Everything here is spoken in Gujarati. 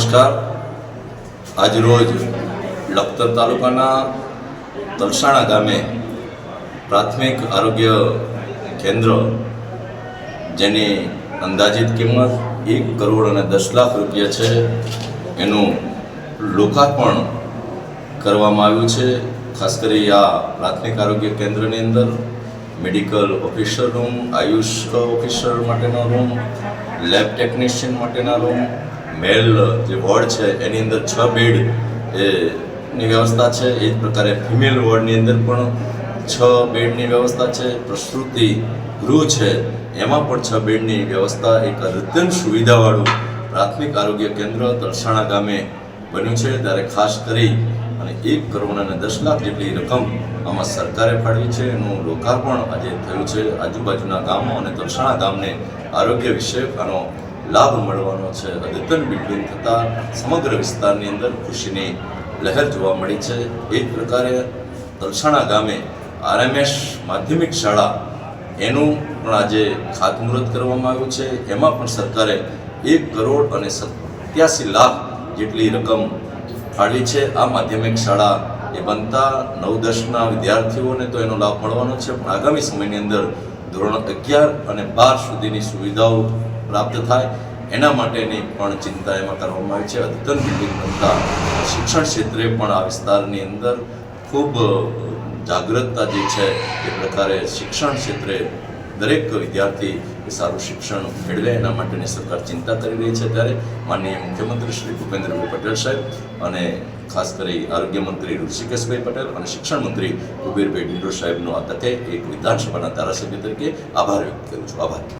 નમસ્કાર. આજરોજ લખતર તાલુકાના તલસાણા ગામે પ્રાથમિક આરોગ્ય કેન્દ્ર જેની અંદાજિત કિંમત એક કરોડ અને દસ લાખ રૂપિયા છે. એનું લોકાર્પણ કરવામાં આવ્યું છે. ખાસ કરી આ પ્રાથમિક આરોગ્ય કેન્દ્રની અંદર medical officer room, Ayush officer માટેનો રૂમ, લેબ ટેકનિશિયન માટેના રૂમ મેલ જે વોર્ડ છે, એની અંદર છ બેડ એ ની વ્યવસ્થા છે. એ જ પ્રકારે ફિમેલ વોર્ડની અંદર પણ છ બેડની વ્યવસ્થા છે. પ્રસૂતિ ગૃહ છે. એમાં પણ છ બેડની વ્યવસ્થા એક અદ્યતન સુવિધાવાળું પ્રાથમિક આરોગ્ય કેન્દ્ર તરસાણા ગામે બન્યું છે. ત્યારે ખાસ કરી અને એક કરોડ અને દસ લાખ જેટલી રકમ આમાં સરકારે ફાળવી છે. એનું લોકાર્પણ આજે થયું છે. આજુબાજુના ગામો અને તરસાણા ગામને આરોગ્ય વિષયક આનો લાભ મળવાનો છે. અદ્યતન બિલ્ડિંગ થતાં સમગ્ર વિસ્તારની અંદર ખુશીની લહેર જોવા મળી છે. એ જ પ્રકારે તલસાણા ગામે આરએમએસ માધ્યમિક શાળા એનું પણ આજે ખાતમુહૂર્ત કરવામાં આવ્યું છે. એમાં પણ સરકારે એક કરોડ અને સત્યાસી લાખ જેટલી રકમ ફાળવી છે. આ માધ્યમિક શાળા એ બનતા નવ દસના વિદ્યાર્થીઓને તો એનો લાભ મળવાનો છે. પણ આગામી સમયની અંદર ધોરણ અગિયાર અને બાર સુધીની સુવિધાઓ પ્રાપ્ત થાય, એના માટેની પણ ચિંતા એમાં કરવામાં આવી છે. અદ્યતન બિલ્ડિંગ બનતા શિક્ષણ ક્ષેત્રે પણ આ વિસ્તારની અંદર ખૂબ જાગૃતતા જે છે, એ પ્રકારે શિક્ષણ ક્ષેત્રે દરેક વિદ્યાર્થી એ સારું શિક્ષણ મેળવે, એના માટેની સરકાર ચિંતા કરી રહી છે ત્યારે માનનીય મુખ્યમંત્રી શ્રી ભૂપેન્દ્રભાઈ પટેલ સાહેબ અને ખાસ કરી આરોગ્ય મંત્રી ઋષિકેશભાઈ પટેલ અને શિક્ષણ મંત્રી કુબેરભાઈ ડિંડોર સાહેબનો આ તકે એક વિધાનસભાના ધારાસભ્ય તરીકે આભાર વ્યક્ત કરું છું. આભાર.